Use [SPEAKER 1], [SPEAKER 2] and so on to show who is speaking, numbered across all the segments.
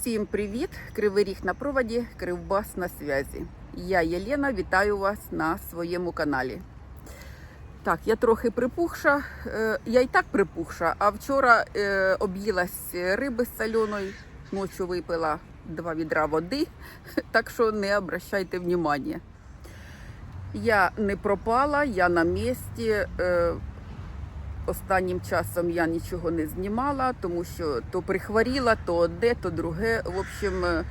[SPEAKER 1] Всім привіт! Кривий ріг на проводі, Кривбас на зв'язі. Я Єлена, вітаю вас на своєму каналі. Так, я трохи припухша. Е, Я і так припухша, а вчора е, об'їлась риби з соленої, ночі випила два відра води, так що не обращайте внимання. Я не пропала, я на місці. Е, Останнім часом я нічого не знімала, тому що то прихворіла, то одне, то друге. В общем, е,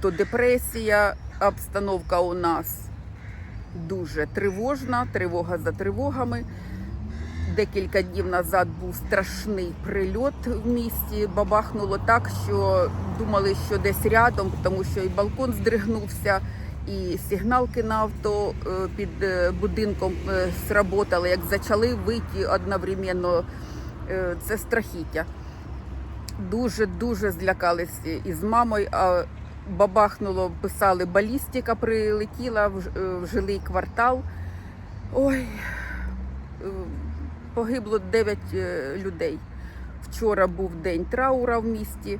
[SPEAKER 1] то депресія. Обстановка у нас дуже тривожна, тривога за тривогами. Декілька днів назад був страшний прильот в місті. Бабахнуло так, що думали, що десь рядом, тому що і балкон здригнувся, і сигналки на авто е, під е, будинком е, сработали. Як почали вийти одновременно, це страхіття. Дуже дуже злякалися із мамою. А бабахнуло, писали, балістика прилетіла в, жилий квартал. Ой, погибло 9 е, людей. Вчора був день траура в місті.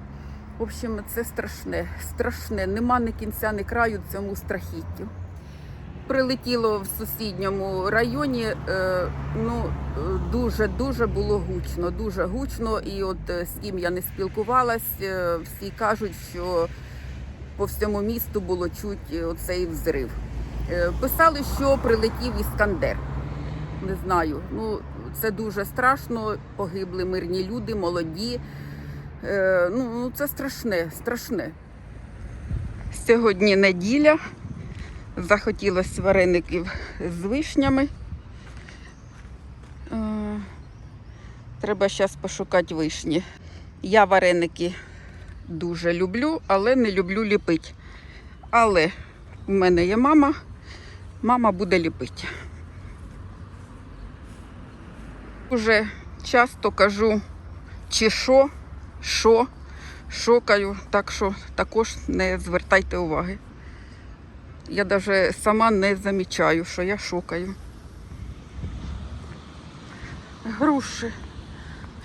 [SPEAKER 1] В общем, це страшне, страшне. Нема ні кінця, ні краю цьому страхіттю. Прилетіло в сусідньому районі. е, Ну дуже дуже було гучно, дуже гучно. І от е, з ким я не спілкувалась, е, всі кажуть, що по всьому місту було чуть оцей взрив. Писали, що прилетів іскандер. Не знаю. Ну це дуже страшно. Погибли мирні люди, молоді. Е, ну, ну, це страшне, страшне. Сьогодні неділя. Захотілося вареників з вишнями. Е, треба зараз пошукати вишні. Я вареники дуже люблю, але не люблю ліпити. Але в мене є мама, мама буде ліпити. Уже часто кажу, чи що, що, шокаю, так що також не звертайте уваги. Я навіть сама не замічаю, що я шукаю. Груші.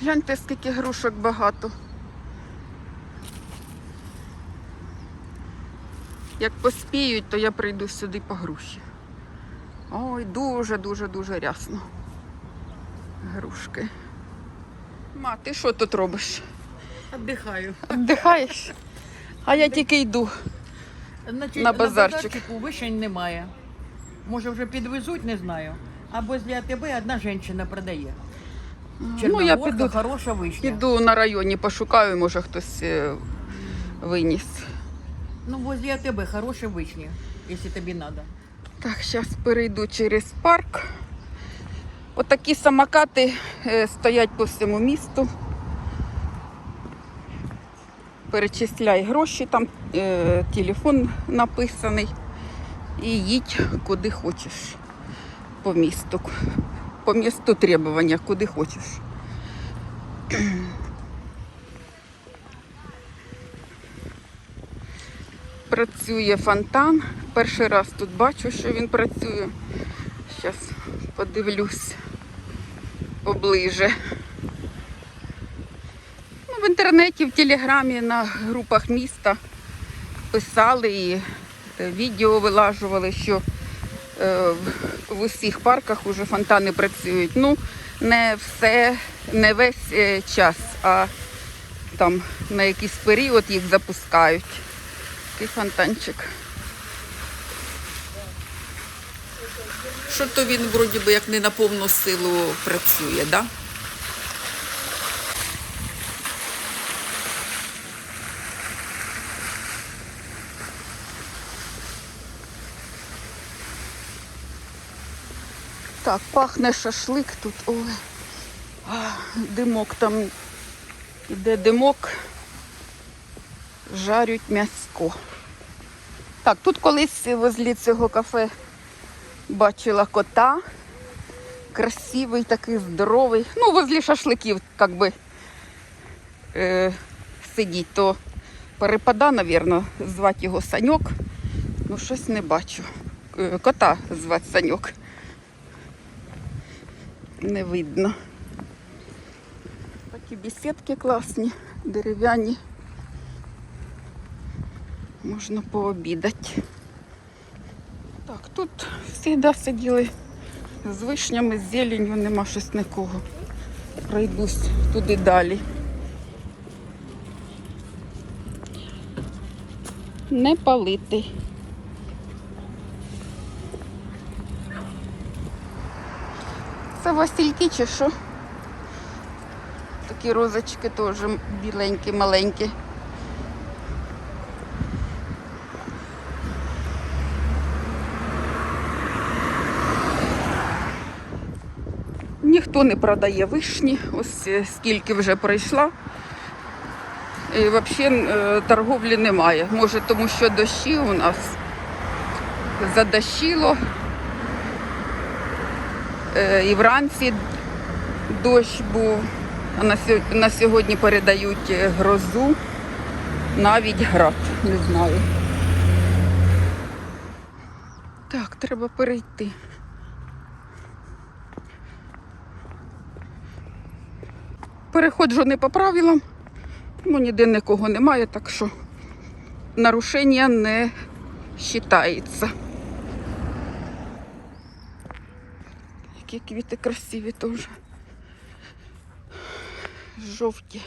[SPEAKER 1] Гляньте, скільки грушок багато. Як поспіють, то я прийду сюди по груші. Ой, дуже-дуже дуже рясно. Грушки. Ма, ти що тут робиш?
[SPEAKER 2] Отдыхаю.
[SPEAKER 1] Віддихаєш? А я тільки йду.
[SPEAKER 2] Значить,
[SPEAKER 1] На базарчик.
[SPEAKER 2] базарчику вишень немає. Може вже підвезуть, не знаю. А возле АТБ одна жінка продає.
[SPEAKER 1] Ну, я
[SPEAKER 2] Чорногорка,
[SPEAKER 1] піду,
[SPEAKER 2] хороша вишня.
[SPEAKER 1] піду на районі, пошукаю, може хтось е, виніс.
[SPEAKER 2] Ну, возле АТБ хороша вишня, якщо тобі треба.
[SPEAKER 1] Так, зараз перейду через парк. Отакі самокати е, стоять по всьому місту. Перечисляй гроші, там е, телефон написаний. І їдь куди хочеш по місту. По місту требування, куди хочеш. Працює фонтан. Перший раз тут бачу, що він працює. Зараз подивлюсь поближе. В інтернеті, в телеграмі, на групах міста писали і е, відео вилажували, що е, в- усіх парках вже фонтани працюють. Ну, не все, не весь е, час, а там на якийсь період їх запускають. Такий фонтанчик. Що то він вроді би як не на повну силу працює, да? Так, пахне шашлик тут. Ой. Димок там іде димок. Жарють м'яско. Так, тут колись возле цього кафе бачила кота. Красивий, такий здоровий. Ну, возле шашликів, як би е, сидіть, то перепада, мабуть, звати його Саньок. Ну, щось не бачу. Е, Кота звати Саньок. Не видно. Такі бесідки класні, дерев'яні. Можна пообідати. Так, тут завжди сиділи з вишнями, з зеленью, нема щось нікого. Пройдусь туди далі. Не палити. Це Васильки чи що? Такі розочки теж біленькі, маленькі. Ніхто не продає вишні, ось е, скільки вже пройшла. І взагалі е, торговлі немає. Може, тому що дощі у нас задощило. Е, І вранці дощ був. А на сьогодні передають е, грозу, навіть град, не знаю. Так, треба перейти. Переходжу не по правилам, ну ніде нікого немає, так що нарушення не вважається. Які квіти красиві теж. Жовті.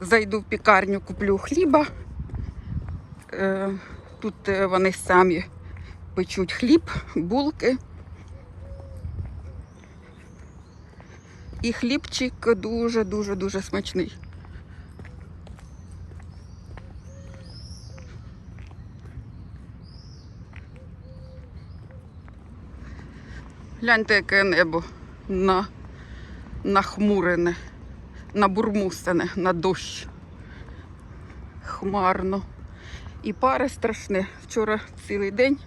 [SPEAKER 1] Зайду в пікарню, куплю хліба. Е, Тут е, вони самі печуть хліб, булки. І хлібчик дуже-дуже дуже смачний. Гляньте, яке небо на, нахмурене, набурмусене, на дощ. Хмарно. І пари страшне. Вчора цілий день.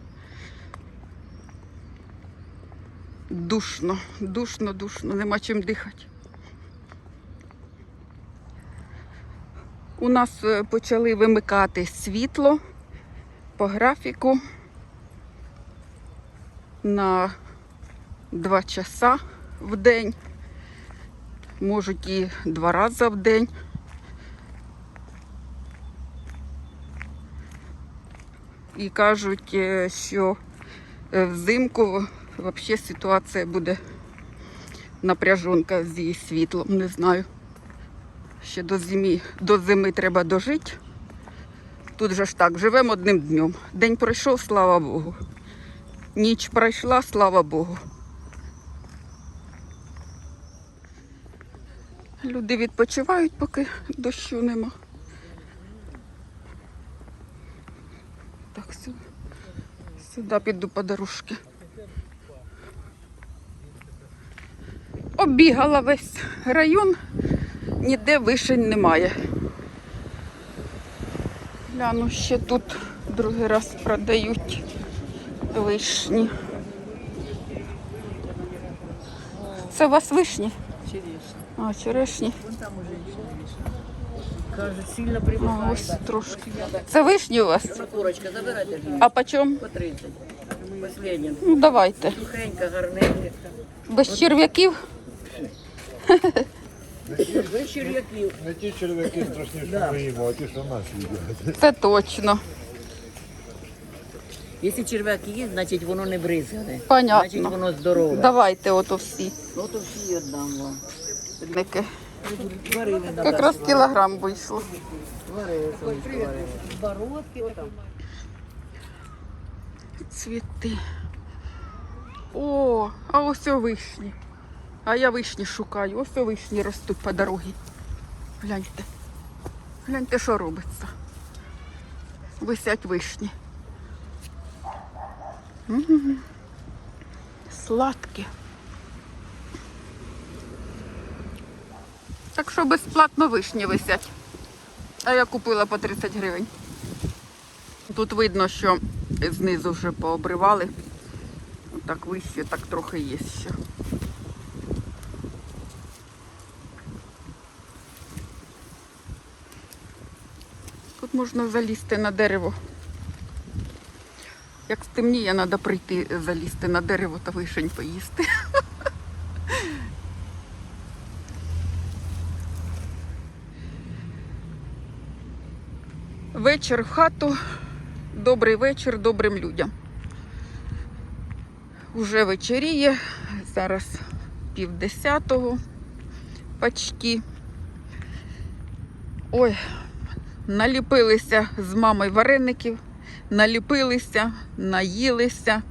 [SPEAKER 1] Душно, душно, душно, нема чим дихати. У нас е, почали вимикати світло по графіку на 2 часа в день. Можуть і два рази в день. І кажуть, е, що е, взимку взагалі ситуація буде напряжонка з світлом, не знаю. Ще до зими, до зими треба дожити. Тут же ж так, живемо одним днем. День пройшов, слава Богу. Ніч пройшла, слава Богу. Люди відпочивають, поки дощу нема. Так, сюди, сюди піду по дорожці. Оббігала весь район, ніде вишень немає. Гляну, ще тут другий раз продають вишні. Це у вас вишні? Черешні. А, черешні.
[SPEAKER 2] Каже, сильно
[SPEAKER 1] А, ось трошки. Це вишні у вас?
[SPEAKER 2] Курочка, забирайте.
[SPEAKER 1] А по чому?
[SPEAKER 2] по 30. Последня.
[SPEAKER 1] Ну, давайте.
[SPEAKER 2] Сухенька, гарненька.
[SPEAKER 1] Без черв'яків?
[SPEAKER 2] Черв'яків.
[SPEAKER 3] Не ті черв'яки страшні, що ми їмо, а ті, що нас їдять.
[SPEAKER 1] Це точно.
[SPEAKER 2] Якщо черв'яки є, значить воно не бризгане. Значить воно здорове.
[SPEAKER 1] Давайте ото всі.
[SPEAKER 2] Ну то всі віддам вам.
[SPEAKER 1] Ники. Якраз кілограм вийшло. Цвіти. О, а ось о вишні. А я вишні шукаю. Ось вишні ростуть по дорозі. Гляньте. Гляньте, що робиться. Висять вишні. Сладкі. Так що безплатно вишні висять. А я купила по 30 гривень. Тут видно, що знизу вже пообривали. Так вище, так трохи є ще. Тут можна залізти на дерево. Як стемніє, треба прийти залізти на дерево та вишень поїсти. Вечір в хату. Добрий вечір добрим людям. Уже вечеріє. Зараз пів десятого почти. Ой, наліпилися з мамою вареників, наліпилися, наїлися.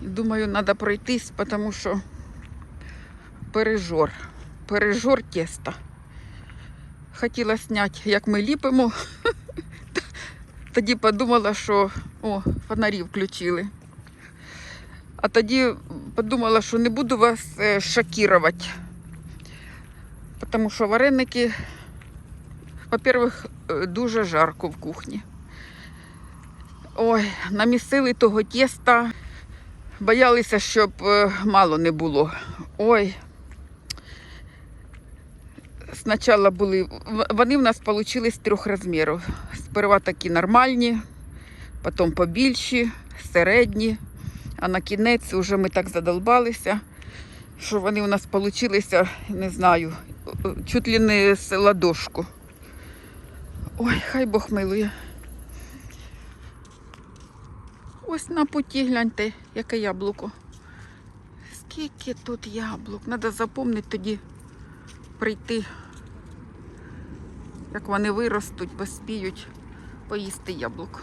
[SPEAKER 1] Думаю, треба пройтись, тому що пережор. Пережор теста. Хотіла зняти, як ми ліпимо. Тоді подумала, що о, фонарі включили. А тоді подумала, що не буду вас е, шокувати. Тому що вареники, по-перше, е, дуже жарко в кухні. Ой, намісили того тіста. Боялися, щоб е, мало не було. Ой. Спочатку були, вони в нас вийшли з трьох розмірів. Сперва такі нормальні, потім побільші, середні. А на кінець вже ми так задолбалися, що вони у нас вийшли, не знаю, чуть ли не з ладошку. Ой, хай Бог милує. Ось на путі гляньте, яке яблуко. Скільки тут яблук. Треба запомнити тоді прийти, як вони виростуть, поспіють поїсти яблук.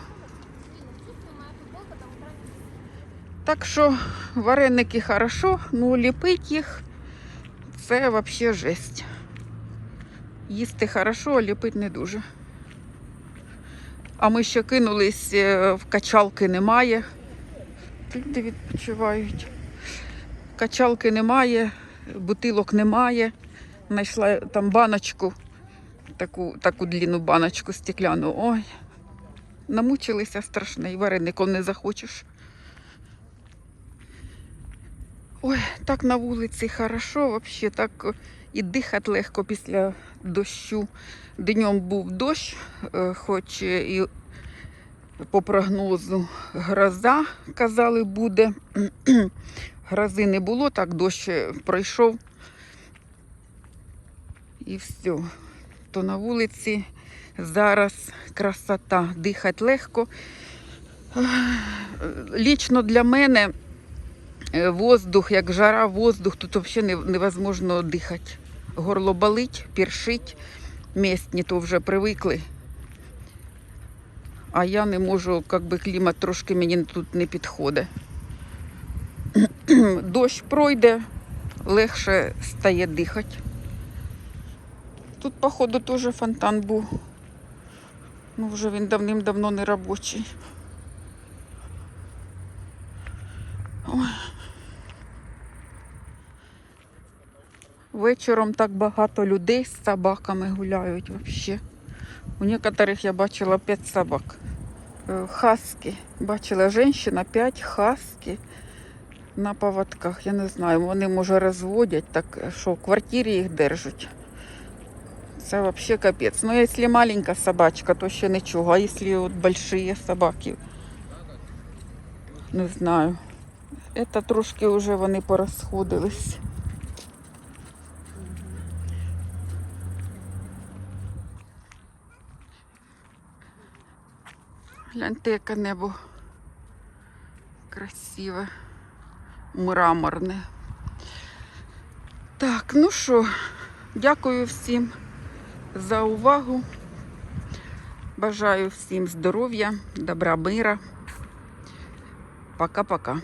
[SPEAKER 1] Так що вареники хорошо, ну ліпить їх це взагалі жесть. Їсти хорошо, а ліпити не дуже. А ми ще кинулись е, в качалки немає. Люди відпочивають. Качалки немає, бутилок немає. Знайшла там баночку, таку, таку длинну баночку стекляну. Ой, намучилися страшно, і вареником не захочеш. Ой, так на вулиці хорошо, вообще так і дихати легко після дощу. Днем був дощ, е, хоч і по прогнозу гроза, казали, буде. Грози не було, так дощ е, пройшов. І все. То на вулиці зараз красота, дихати легко. Лічно для мене воздух, як жара, воздух, тут взагалі невозможно дихати. Горло болить, першить. Місні то вже привикли. А я не можу, як би клімат трошки мені тут не підходить. Дощ пройде, легше стає дихати. Тут, походу, теж фонтан був. Ну, вже він давним-давно не робочий. Ой. Вечором так багато людей з собаками гуляють взагалі. У некоторих я бачила 5 собак. Е, Хаски. Бачила жінка 5 хаски на поводках. Я не знаю, вони може розводять, так що в квартирі їх держать. Це взагалі капець. Ну, якщо маленька собачка, то ще нічого. А якщо от большие собаки, не знаю. Це трошки вже вони порозходились. Гляньте, яке небо красиве, мраморне. Так, ну що, дякую всім за увагу. Бажаю всім здоров'я, добра, мира. Пока-пока.